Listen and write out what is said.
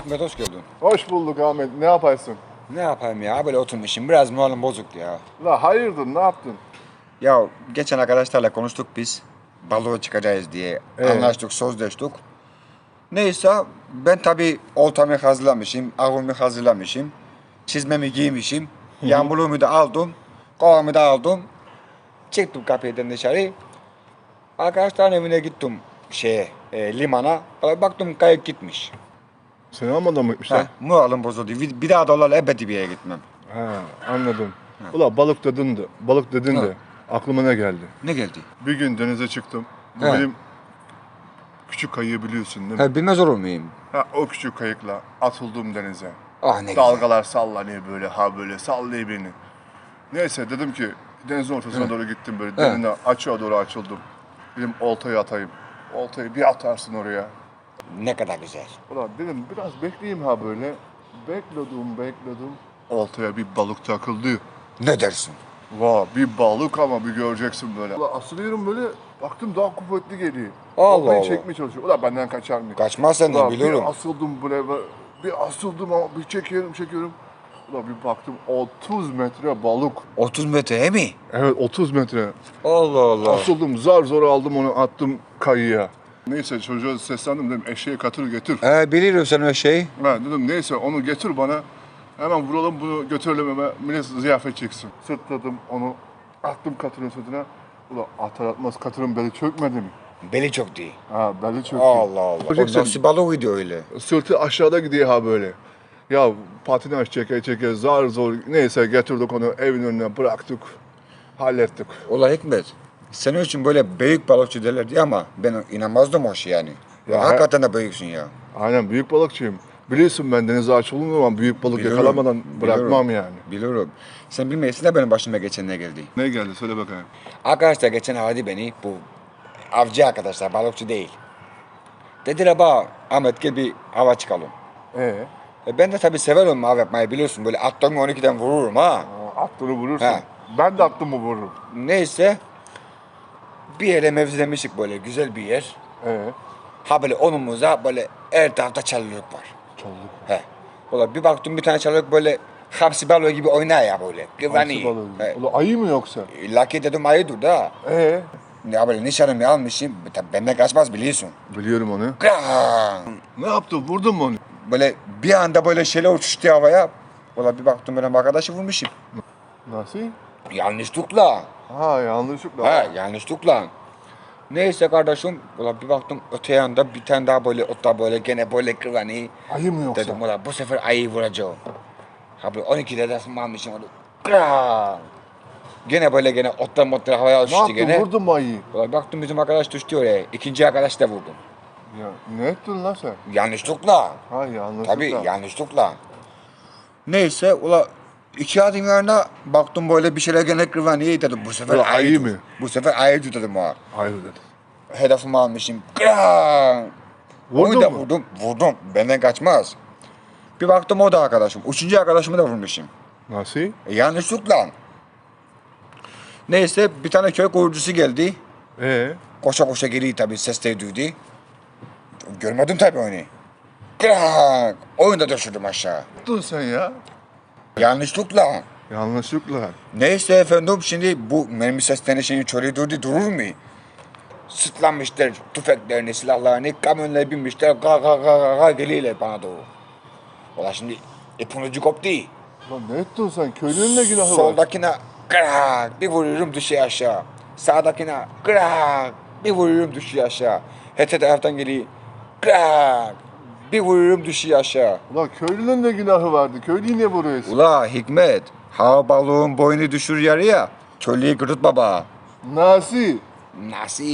Hikmet hoş geldin. Hoş bulduk Ahmet. Ne yaparsın? Ne yapayım ya böyle oturmuşum biraz moralim bozuktu ya. La hayırdır ne yaptın? Ya geçen arkadaşlarla konuştuk biz. Balığa çıkacağız diye Evet. anlaştık, sözleştik. Neyse ben tabii oltamı hazırlamışım, avımı hazırlamışım. Çizmemi giymişim. Yağmurluğumu da aldım. Kovamı da aldım. Çıktım kapıdan dışarı. Arkadaşların evine gittim şeye, e, limana. Baktım kayık gitmiş. Seni almadan mı gitmişler? Ha, moralim bozuldu. Bir, bir daha dolarla ebedi bir yere gitmem. Ha, anladım. Ula balık dedin de, balık dedin Ha. de aklıma ne geldi? Ne geldi? Bir gün denize çıktım. Bu He. benim küçük kayığı biliyorsun değil mi? Ha, bilmez olur muyum? Ha, o küçük kayıkla atıldım denize. Ah ne güzel. Dalgalar sallanıyor böyle ha böyle sallıyor beni. Neyse dedim ki denizin ortasına doğru gittim böyle derine açığa doğru açıldım. Dedim oltayı atayım. Oltayı bir atarsın oraya. Ne kadar güzel. Ulan dedim biraz bekleyeyim ha böyle. Bekledim bekledim. Oltaya bir balık takıldı. Ne dersin? Vay bir balık ama bir göreceksin böyle. Ulan asılıyorum böyle baktım daha kuvvetli geliyor. Allah Oltayı Allah. çekmeye çalışıyor. Ulan benden kaçar mı? Kaçmaz senden Ulan biliyorum. bir asıldım böyle ve- bir asıldım ama bir çekiyorum çekiyorum. Ulan bir baktım 30 metre balık. 30 metre he mi? Evet 30 metre. Allah Allah. Asıldım zar zor aldım onu attım kayıya. Neyse çocuğa seslendim dedim eşeğe katır getir. He bilirim sen şey. Ben dedim neyse onu getir bana. Hemen vuralım bunu götürelim hemen millet ziyafet çeksin. Sırtladım onu attım katırın sırtına. Ulan atar atmaz katırın beli çökmedi mi? Beli çok değil. Ha beli çöktü. Allah Allah. O Göreceksin. nasıl balık gidiyor öyle? Sırtı aşağıda gidiyor ha böyle. Ya patinaj çeke çeke zar zor neyse getirdik onu evin önüne bıraktık. Hallettik. Ola Hikmet. Senin için böyle büyük balıkçı derlerdi ama ben inanmazdım o şey yani. Ya Ya, hakikaten de büyüksün ya. Aynen büyük balıkçıyım. Biliyorsun ben denize açıldığım zaman büyük balık Biliyorum, yakalamadan bırakmam biliyorum. yani. Biliyorum. Sen bilmeyesin de benim başıma geçen ne geldi. Ne geldi söyle bakayım. Arkadaşlar geçen aradı beni bu avcı arkadaşlar balıkçı değil. Dediler bana Ahmet gel bir hava çıkalım. Ee? E ben de tabii severim av yapmayı biliyorsun böyle attığımı 12'den vururum ha. Attığını vurursun. He. Ben de attığımı vururum. Neyse bir yere mevzilemiştik böyle güzel bir yer. Ee? Ha böyle onumuza böyle her tarafta çalılık var. Çaldık. He. Ulan bir baktım bir tane çalılık böyle hamsi balığı gibi oynar ya böyle. Hamsi. He. Ulan ayı mı yoksa? Laki dedim ayıdır da. Ee? Ya böyle nişanımı almışım. Tabii benden kaçmaz biliyorsun. Biliyorum onu. Kran! Ne yaptı? Vurdun mu onu? Böyle bir anda böyle şeyle uçuştu havaya. Ulan bir baktım benim arkadaşı vurmuşum. Nasıl? Yanlışlıkla. Ha yanlışlıkla. Ha yanlışlıkla. Neyse kardeşim. Ulan bir baktım öte yanda bir tane daha böyle otta böyle gene böyle kıvani. Ayı mı yoksa? Dedim ulan bu sefer ayı vuracağım. Ha böyle 12 dedesini almışım. Kran! Gene böyle gene otlar motlar havaya ne uçuştu yaptın? gene. Vurdun mu ayıyı? Ulan baktım bizim arkadaş düştü oraya. İkinci arkadaş da vurdum. Ya ne ettin lan sen? Yanlışlıkla. Ha yanlışlıkla. Tabii yanlışlıkla. Neyse ula iki adım yanına baktım böyle bir şeyler gene kırvan iyi dedim. Bu sefer Ulan ayı ayı mı? Bu sefer ayı dedim ha. Hayır dedi. Hedefimi almışım. Kıran! Vurdun Onu da mu? vurdum. Vurdum. Benden kaçmaz. Bir baktım o da arkadaşım. Üçüncü arkadaşımı da vurmuşum. Nasıl? E, yanlışlıkla. Neyse bir tane köy korucusu geldi. Ee? Koşa koşa geliyor tabii sesleri duydu. Görmedim tabii onu. Kırak! Oyunu da düşürdüm aşağı. Ne yaptın sen ya? Yanlışlıkla. Yanlışlıkla. Neyse efendim şimdi bu mermi seslenişini çölü durdu durur mu? Sıtlanmışlar tüfeklerini, silahlarını, kamyonlara binmişler, ga ga ga ga ga geliyorlar bana doğru. Ola şimdi ipin ucu koptu. Lan ne ettin sen? Köylünün ne günahı var? Soldakine kırak bir vururum düşüyor aşağı. Sağdakine kırak bir vururum düşüyor aşağı. Hete taraftan geliyor. Kırak bir vururum düşüyor aşağı. Ulan köylünün ne günahı vardı? Köylüyü niye vuruyorsun? Ula Hikmet, hava balığın boynu düşür yarıya. Çölüyü kırıt baba. Nasıl? Nasıl?